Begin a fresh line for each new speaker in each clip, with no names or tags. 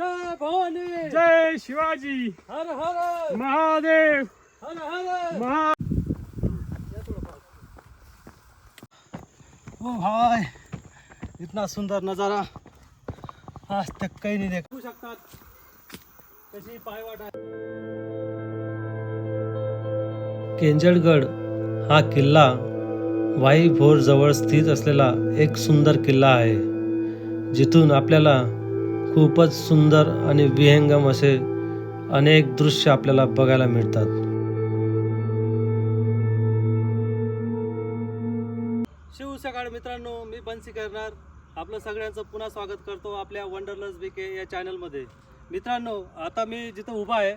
जय भवानी।
जय शिवाजी।
हर हर।
महादेव।
हर हर।
महा
ओ भाई इतना सुंदर नज़ारा। आज तक कहीं नहीं देखा। शकतात कशी पायवाट आहे.
केंजळगड हा किल्ला वाई भोर जवळ स्थित असलेला एक सुंदर किल्ला आहे. जिथून आपल्याला खूपच सुंदर आणि विहंगम असे अनेक दृश्य आपल्याला बघायला मिळतात.
शिव सकाळ मित्रांनो मी बन्सी करणार. आपलं सगळ्यांचं पुन्हा स्वागत करतो आपल्या वंडरलस बी के या चॅनलमध्ये मित्रांनो आता मी जिथं उभा आहे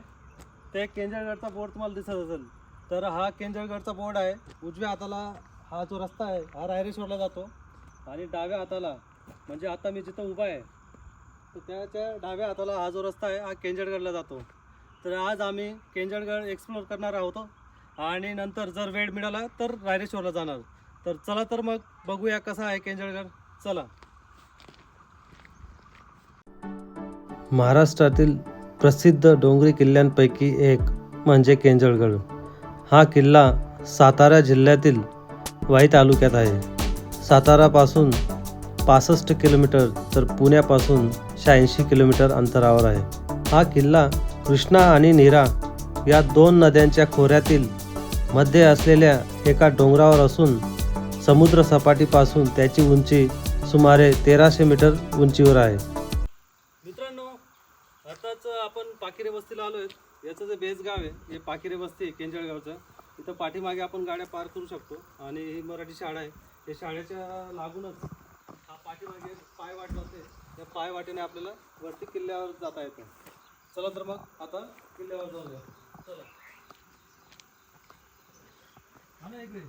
ते केंजळगडचा बोर्ड तुम्हाला दिसत असेल. तर हा केंजळगडचा बोर्ड आहे. उजव्या हाताला हा जो रस्ता आहे हा रायरेश्वरला जातो. आणि डाव्या हाताला म्हणजे आता मी जिथं उभा आहे तर त्याच्या डाव्या हाताला हा जो रस्ता आहे हा केंजळगडला जातो. तर आज आम्ही केंजळगड एक्सप्लोअर करणार आहोत. आणि नंतर जर वेळ मिळाला तर रायरेश्वरला जाणार. तर चला तर मग बघूया कसा आहे केंजळगड चला.
महाराष्ट्रातील प्रसिद्ध डोंगरी किल्ल्यांपैकी एक म्हणजे केंजळगड हा किल्ला सातारा जिल्ह्यातील वाई तालुक्यात आहे. सातारापासून पासष्ट किलोमीटर तर पुण्यापासून शहाऐंशी किलोमीटर अंतरावर आहे. हा किल्ला कृष्णा आणि नीरा या दोन नद्यांच्या खोऱ्यातील मध्ये असलेल्या एका डोंगरावर असून समुद्रसपाटीपासून त्याची उंची सुमारे तेराशे मीटर उंचीवर आहे.
मित्रांनो आताच आपण पाकिरे वस्तीला आलो आहे याचं जे बेस गाव आहे हे पाकिरे वस्ती आहे केंजळगावचं. इथं पाठीमागे आपण गाड्या पार करू शकतो. आणि ही मराठी शाळा आहे. हे शाळेच्या लागूनच पाठीमागे पाय वाट जाते त्या पाय वाटेने आपल्याला वरती किल्ल्यावर जाता येतं. चला तर मग आता किल्ल्यावर जाऊया चला. हा ना इकडे.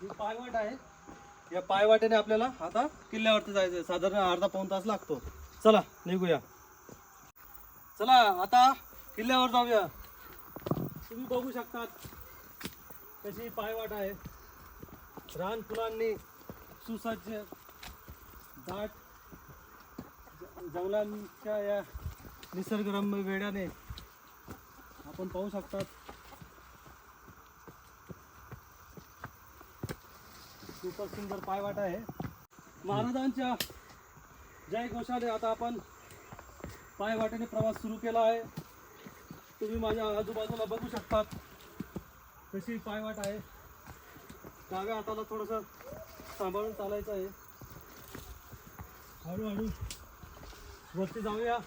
ही पायवाट आहे. या पायवाटेने आपल्याला आता किल्ल्यावरती जायचं आहे. साधारण अर्धा पाऊण तास लागतो. चला निघूया. चला आता किल्ल्यावर जाऊया. तुम्ही बघू शकतात कशी पायवाट आहे. रानफुलांनी सुसज्ज दाट ज- जंगलांच्या या निसर्गरम्य वेड्याने आपण पाहू शकतात. खूपच सुंदर पायवाट आहे. महाराजांच्या जय घोषाने आता आपण पायवाटेने प्रवास सुरू केला आहे. तुम्ही माझ्या आजूबाजूला बघू शकतात कशी पायवाट आहे. डाव्या हाताला थोडंसं सांभाळून चालायचं आहे. हळूहळू वरती जाऊया.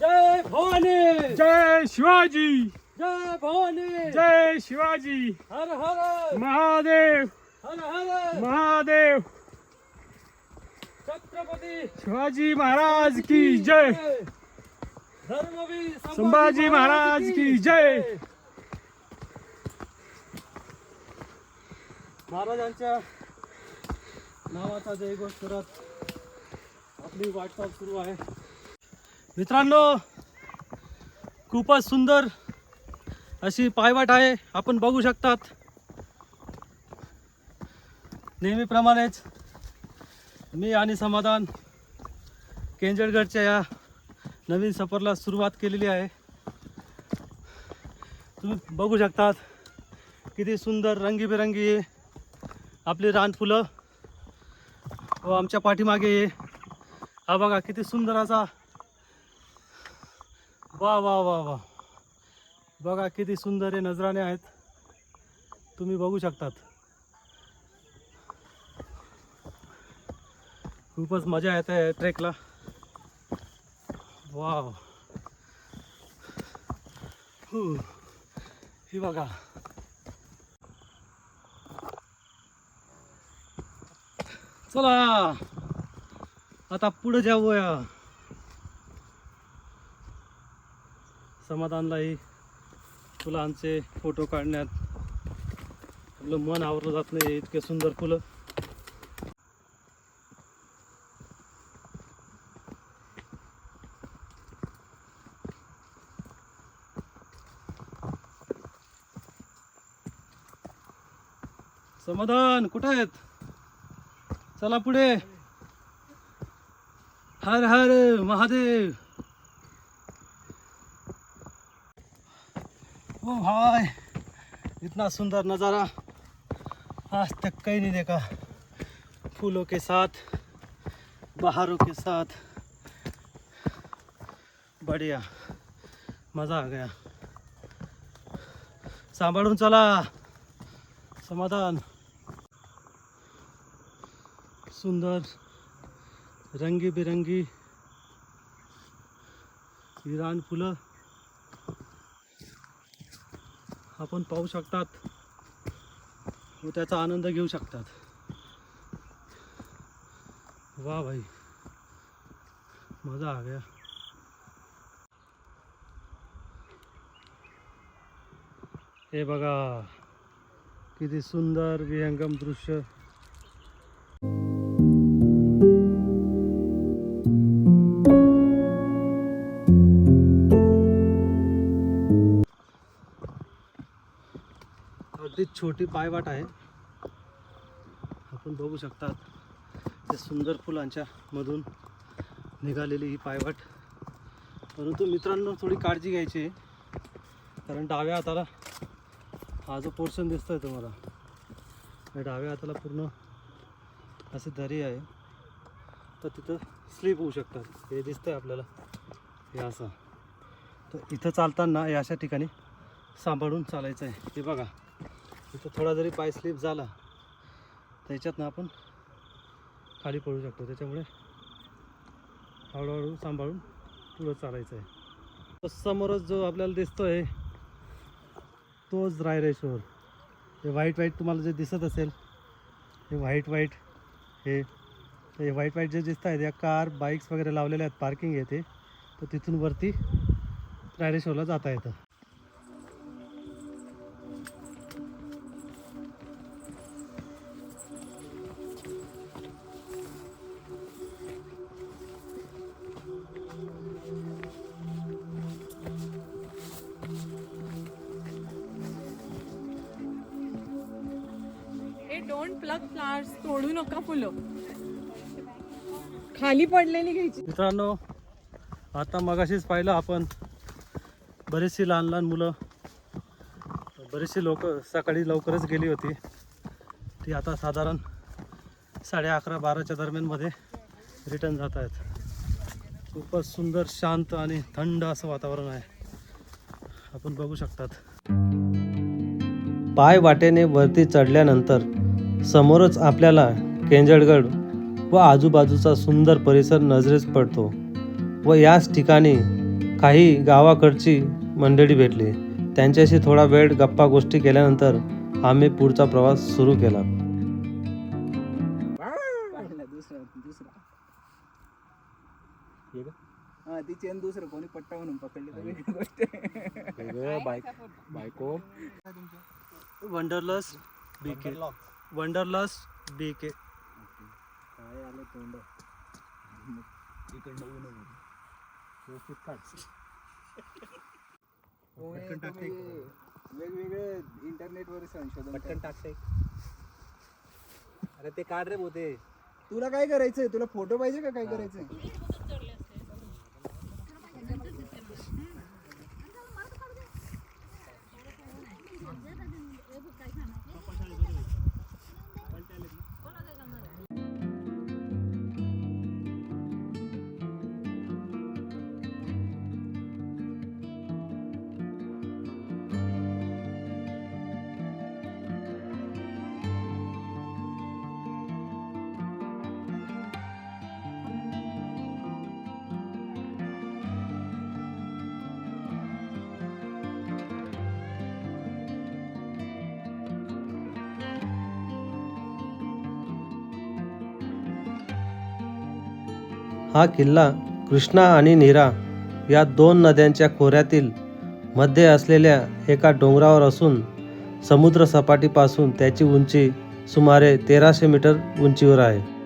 जय भवानी!
जय शिवाजी!
जय भवानी!
जय शिवाजी!
हर हर!
महादेव!
हर हर!
महादेव!
छत्रपती
शिवाजी महाराज की जय!
धर्मवीर
संभाजी महाराज की जय!
महाराजांच्या नावाचा जयघोष करत आपली वाटचाल सुरू आहे. मित्रांनो खूपच सुंदर अशी पायवाट आहे. आपण बघू शकतात. नेहमीप्रमाणेच मी आणि समाधान केंजळगडच्या या नवीन सफरला सुरुवात केलेली आहे. तुम्ही बघू शकतात किती सुंदर रंगीबेरंगी आपली रानफुलं व हो, आमच्या पाठीमागे हा. बघा किती सुंदर असा. वा वा वा वा. बघा किती सुंदर हे नजराणे आहेत. तुम्ही बघू शकतात. खूपच मजा येते ट्रेकला. वा ही बघा. चला. आता पुढे जाऊया. समाधानलाही फुलांचे फोटो काढण्यात आपलं मन आवरलं जात नाही इतके सुंदर फुलं. समाधान कुठं आहेत? चला पुढे. हर हर महादेव. ओ भाई इतना सुंदर नज़ारा. आज तक कहीं नहीं देखा. फूलों के साथ बहारों के साथ. बढ़िया मज़ा आ गया. सांभाळून चला. समाधान. सुंदर रंगीबेरंगी विरान फुलं आपण पाहू शकतात व त्याचा आनंद घेऊ शकतात. वा भाई मजा आ गया. हे बघा किती सुंदर विहंगम दृश्य. छोटी पायवाट आहे. आपण बघू शकतात त्या सुंदर फुलांच्या मधून निघालेली ही पायवाट. परंतु मित्रांनो थोडी काळजी घ्यायची आहे कारण डाव्या हाताला हा जो पोर्शन दिसतोय तुम्हाला या डाव्या हाताला पूर्ण असे दरी आहे. तर तिथं स्लिप होऊ शकतात. हे दिसतंय आपल्याला. हे असं. तर इथं चालताना या अशा ठिकाणी सांभाळून चालायचं आहे हे बघा. तिथं थोडा जरी पाय स्लिप झाला तर आपण खाली पडू शकतो. त्याच्यामुळे हळूहळू सांभाळून पुढं चालायचं आहे. तो समोरच जो आपल्याला दिसतोय तोच रायरेश्वर. हे व्हाईट व्हाईट तुम्हाला जे दिसत असेल हे व्हाईट व्हाईट हे हे व्हाईट व्हाईट जे दिसत आहेत या कार बाईक्स वगैरे लावलेल्या आहेत पार्किंग येते तर तिथून वरती रायरेश्वरला जाता येतं.
डोंट प्लग फ्लावर्स तोडू नका फुलं. खाली पडलेली घ्यायची.
मित्रांनो आता मगाशीच पाहिलं आपण बरीचशी लहान लहान मुलं बरीचशी लोक सकाळी लवकरच गेली होती. ती आता साधारण साडे अकरा बाराच्या दरम्यानमध्ये रिटर्न जात आहेत. खूपच सुंदर शांत आणि थंड असं वातावरण आहे. आपण बघू शकतात.
पाय वाटेने वरती चढल्यानंतर समोरच आपल्याला केंजळगड व आजूबाजूचा सुंदर परिसर नजरेस पडतो व याच ठिकाणी काही गावाकडची मंडळी भेटली. त्यांच्याशी थोडा वेळ गप्पा गोष्टी केल्यानंतर आम्ही पुढचा प्रवास सुरू केला.
दुसरा दुसरा हा ती चेन दुसरं कोणी पट्टा म्हणून पकडली तर वेगळी गोष्ट. आहे.
बायको
वंडरलस बी के वंडरलस बी के
काय आलं तोंड? इकडनं ऊन आहे. व्यवस्थित काढ. होय, तुम्ही वेगवेगळे इंटरनेटवर संशोधन पटकन टाकते
अरे ते काढ रे बोते
तुला काय करायचंय? तुला फोटो पाहिजे का काय करायचंय?
हा किल्ला कृष्णा आणि नीरा या दोन नद्यांच्या खोऱ्यातील मध्ये असलेल्या एका डोंगरावर असून समुद्रसपाटीपासून त्याची उंची सुमारे तेराशे मीटर उंचीवर आहे.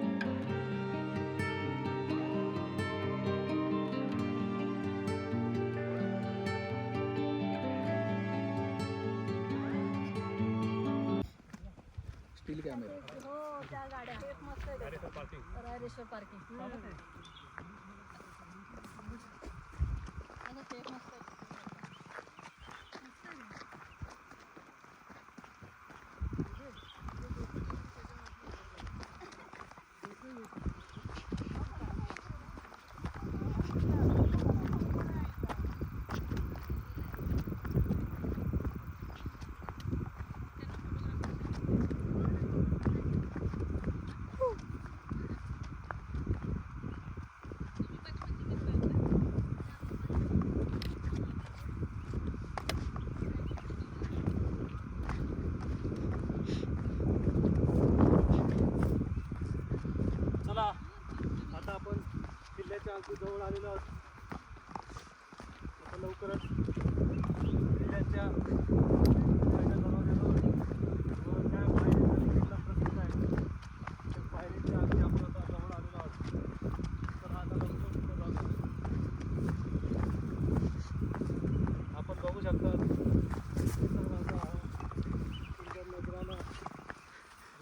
बघू शकता निसर्गाचा आता लवकरच किल्ल्याच्या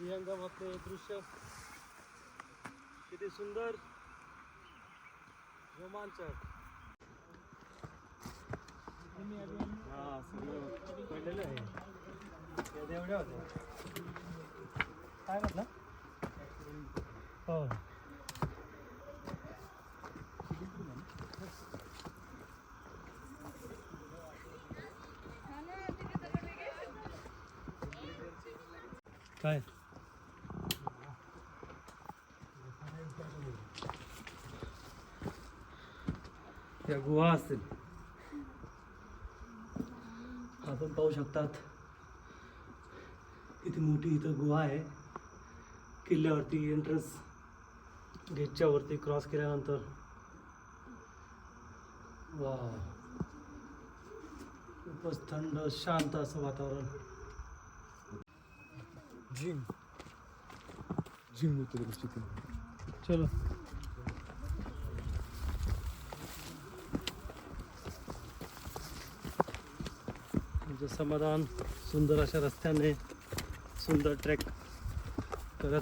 विहंगमातले दृश्य किती सुंदर रोमांचक हा सगळं पडलेलं आहे त्या देवड्या होत्या काय म्हटलं हो काय या गुहा असतील. आपण पाहू शकतात किती मोठी इथं गुहा आहे. किल्ल्यावरती एंट्रन्स गेटच्या वरती क्रॉस केल्यानंतर. वा खूपच थंड शांत असं वातावरण.
जिम जिम होते
चलो. आमचं समाधान सुंदर अशा रस्त्याने सुंदर ट्रॅक करत.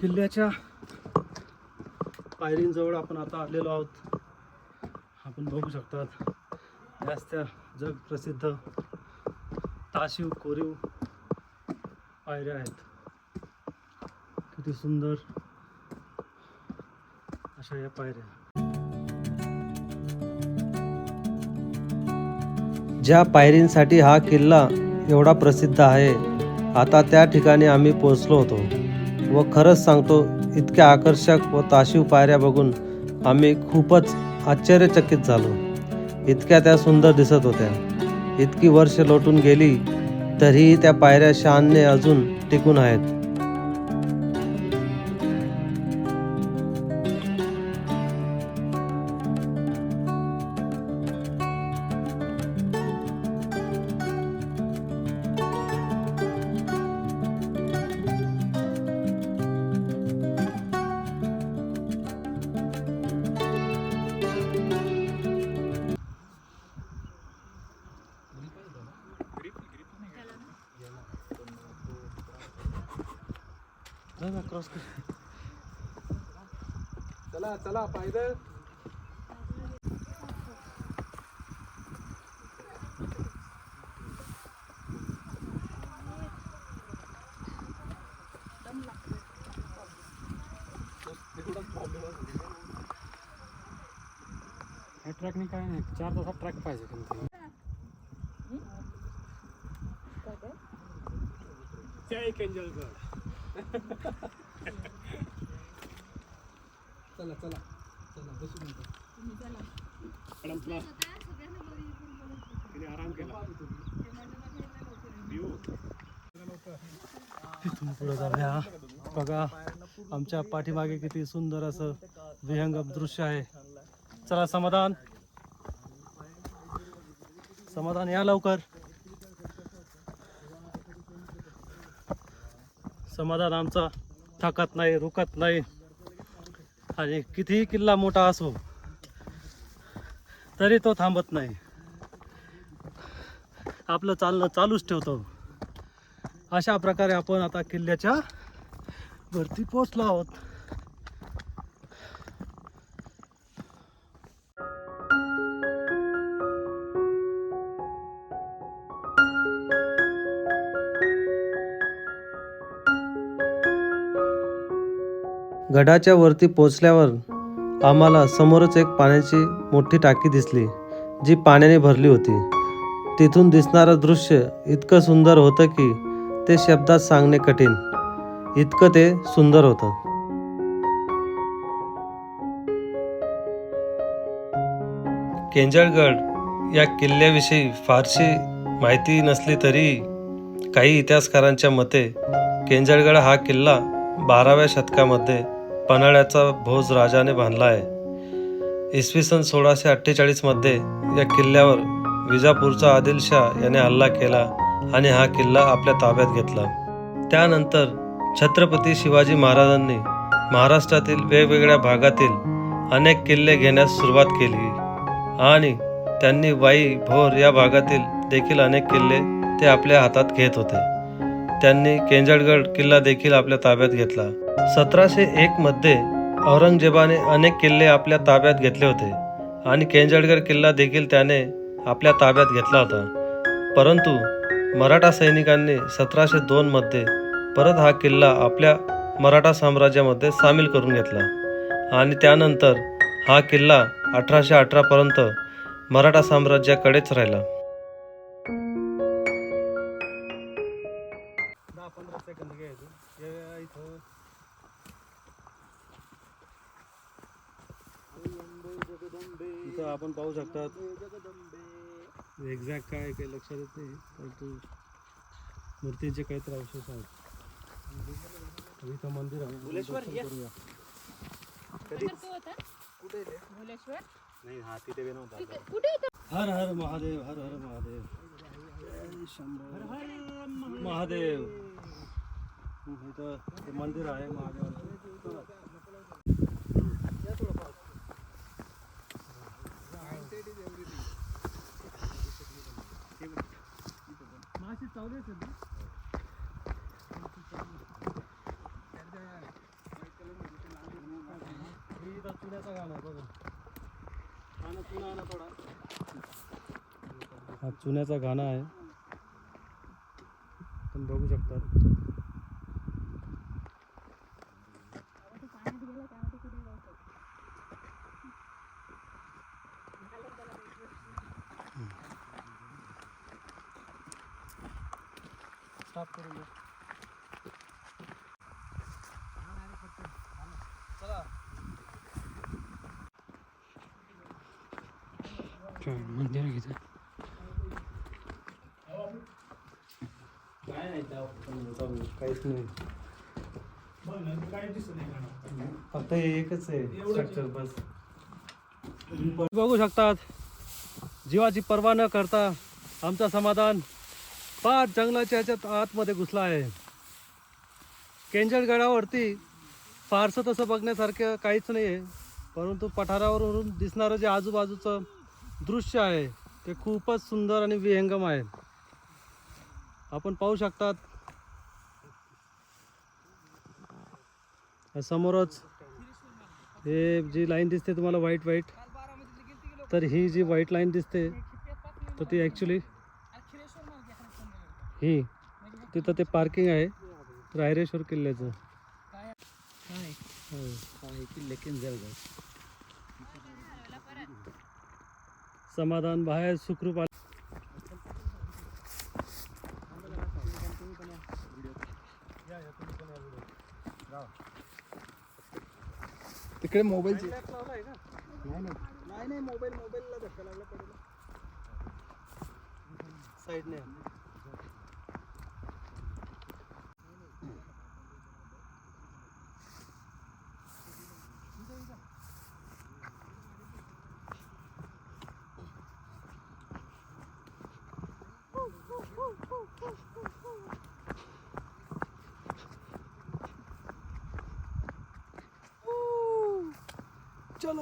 किल्ल्याच्या पायरींजवळ आपण आता आलेलो आहोत. आपण बघू शकतात. याच त्या जग प्रसिद्ध ताशीव कोरीव पायऱ्या आहेत. किती सुंदर अशा या पायऱ्या.
ज्या पायरींसाठी हा किल्ला एवढा प्रसिद्ध आहे आता त्या ठिकाणी आम्ही पोहोचलो होतो व खरंच सांगतो इतक्या आकर्षक व ताशीव पायऱ्या बघून आम्ही खूपच आश्चर्यचकित झालो. इतक्या त्या सुंदर दिसत होत्या. इतकी वर्ष लोटून गेली तरीही त्या पायऱ्या शानने अजून टिकून आहेत.
क्रॉस
चला चला पायदळ.
ह्या ट्रॅकने काय नाही. चार तासात ट्रॅक पाहिजे कोणतरी
जय केंजलगड
चला चला. चला बसू नका.
आराम केला. तिथून पुढे जाऊया. बघा आमच्या पाठीमागे किती सुंदर असं विहंगम दृश्य आहे. चला समाधान. समाधान या लवकर. समाधान आमचा. थकत नाही रुकत नाही. आणि कितीही किल्ला मोठा असो तरी तो थांबत नाही. आपलं चालणं चालूच ठेवतो. अशा प्रकारे आपण आता किल्ल्याच्या वरती पोचलो आहोत.
गडाच्या वरती पोचल्यावर आम्हाला समोरच एक पाण्याची मोठी टाकी दिसली जी पाण्याने भरली होती. तिथून दिसणारं दृश्य इतकं सुंदर होतं की ते शब्दात सांगणे कठीण. इतकं ते सुंदर होतं. केंजळगड या किल्ल्याविषयी फारशी माहिती नसली तरी काही इतिहासकारांच्या मते केंजळगड हा किल्ला बाराव्या शतकामध्ये पन्हाळ्याचा भोज राजाने बांधला आहे. इसवी सन सोळाशे अठ्ठेचाळीसमध्ये या किल्ल्यावर विजापूरचा आदिलशाह याने हल्ला केला आणि हा किल्ला आपल्या ताब्यात घेतला. त्यानंतर छत्रपती शिवाजी महाराजांनी महाराष्ट्रातील वेगवेगळ्या भागातील अनेक किल्ले घेण्यास सुरुवात केली आणि त्यांनी वाई भोर या भागातील देखील अनेक किल्ले ते आपल्या हातात घेत होते. त्यांनी केंजळगड किल्ला देखील आपल्या ताब्यात घेतला. सतराशे एक मध्ये औरंगजेबाने अनेक किल्ले आपल्या ताब्यात घेतले होते आणि केंजळगड किल्ला देखील त्याने आपल्या ताब्यात घेतला होता. परंतु मराठा सैनिकांनी सतराशे दोनमध्ये परत हा किल्ला आपल्या मराठा साम्राज्यामध्ये सामील करून घेतला आणि त्यानंतर हा किल्ला अठराशे अठरापर्यंत मराठा साम्राज्याकडेच राहिला.
आपण पाहू शकतात. एक्झॅक्ट काय काही लक्षात येत नाही परंतु मूर्तींचे काहीतरी अवशेष आहेत. इथं मंदिर आहे. हर हर महादेव हर हर महादेव. महादेव. इथं ते मंदिर आहे महादेवाचं. माशी चावली असेल ना? हे चुन्याचा गाणं आहे बघा गाणं चुना आणा थोडा हा चुन्याचा गाणं आहे तुम्ही बघू शकतात करून. चला
काय मंदिर
काहीच नाही फक्त एकच आहे स्ट्रक्चर बस बघू शकतात जीवाची पर्वा न करता आमचा समाधान पाच जंगलाच्या ह्याच्यात आतमध्ये घुसला आहे. केंजळगडावरती फारसं तसं बघण्यासारखं काहीच नाही आहे परंतु पठारावरून दिसणारं जे आजूबाजूचं दृश्य आहे ते खूपच सुंदर आणि विहंगम आहे. आपण पाहू शकतात. समोरच हे जी लाईन दिसते तुम्हाला व्हाईट व्हाईट तर ही जी व्हाईट लाईन दिसते तर ती ॲक्च्युली हे तिथं ते पार्किंग आहे रायरेश्वर किल्ल्याचं. हो. समाधान बाहेर सुखरूप आले.
तिकडे मोबाईल नाही नाही नाही मोबाईल मोबाईलला धक्का लागला पडेल.
साईडने. नाही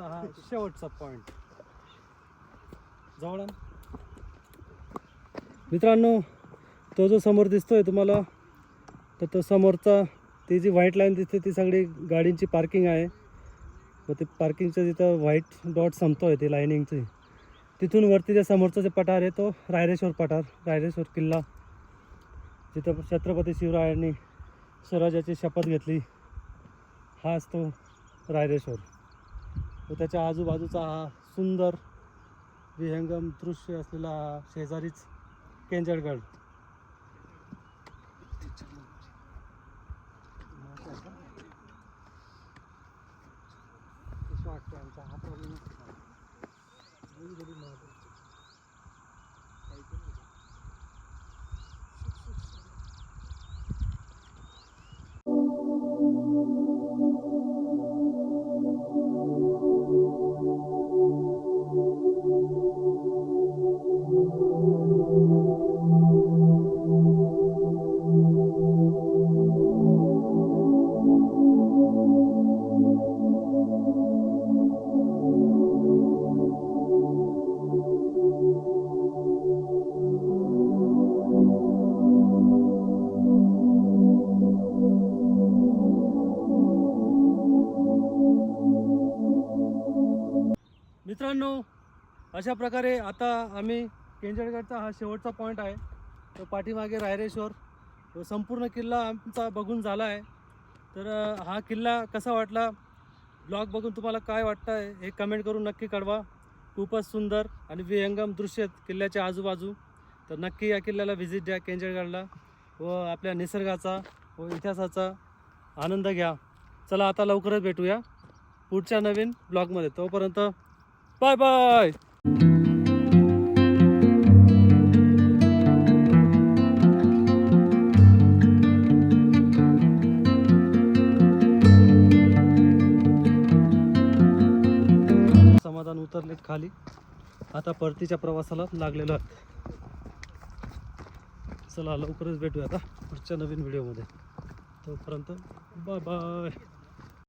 हा शेवटचा पॉइंट जवळ आण. मित्रांनो तो जो समोर दिसतोय तुम्हाला तर तो समोरचा ती जी व्हाईट लाईन दिसते ती सगळी गाडींची पार्किंग आहे. व ते पार्किंगचं जिथं व्हाईट डॉट संपतोय ती लाईनिंगची तिथून वरती जे समोरचा जे पठार आहे तो रायरेश्वर पठार रायरेश्वर किल्ला. जिथं छत्रपती शिवरायांनी स्वराज्याची शपथ घेतली हाच तो रायरेश्वर. व त्याच्या आजूबाजूचा हा सुंदर विहंगम दृश्य असलेला हा शेजारीच केंजळगड. अशा प्रकारे आता आम्ही केंजळगडचा हा शेवटचा पॉईंट आहे. तो पाठीमागे रायरेश्वर. तो संपूर्ण किल्ला आमचा बघून झाला आहे. तर हा किल्ला कसा वाटला? ब्लॉग बघून तुम्हाला काय वाटतं आहे हे कमेंट करून नक्की कळवा. खूपच सुंदर आणि विहंगम दृश्य आहेत किल्ल्याच्या आजूबाजू. तर नक्की या किल्ल्याला व्हिजिट द्या केंजळगडला व आपल्या निसर्गाचा व इतिहासाचा आनंद घ्या. चला आता लवकरच भेटूया पुढच्या नवीन ब्लॉगमध्ये. तोपर्यंत बाय बाय! आता परतीच्या प्रवासाला लागलेलो आहे. चला लवकरच भेटूया आता पुढच्या नवीन व्हिडिओमध्ये. तोपर्यंत बाय बाय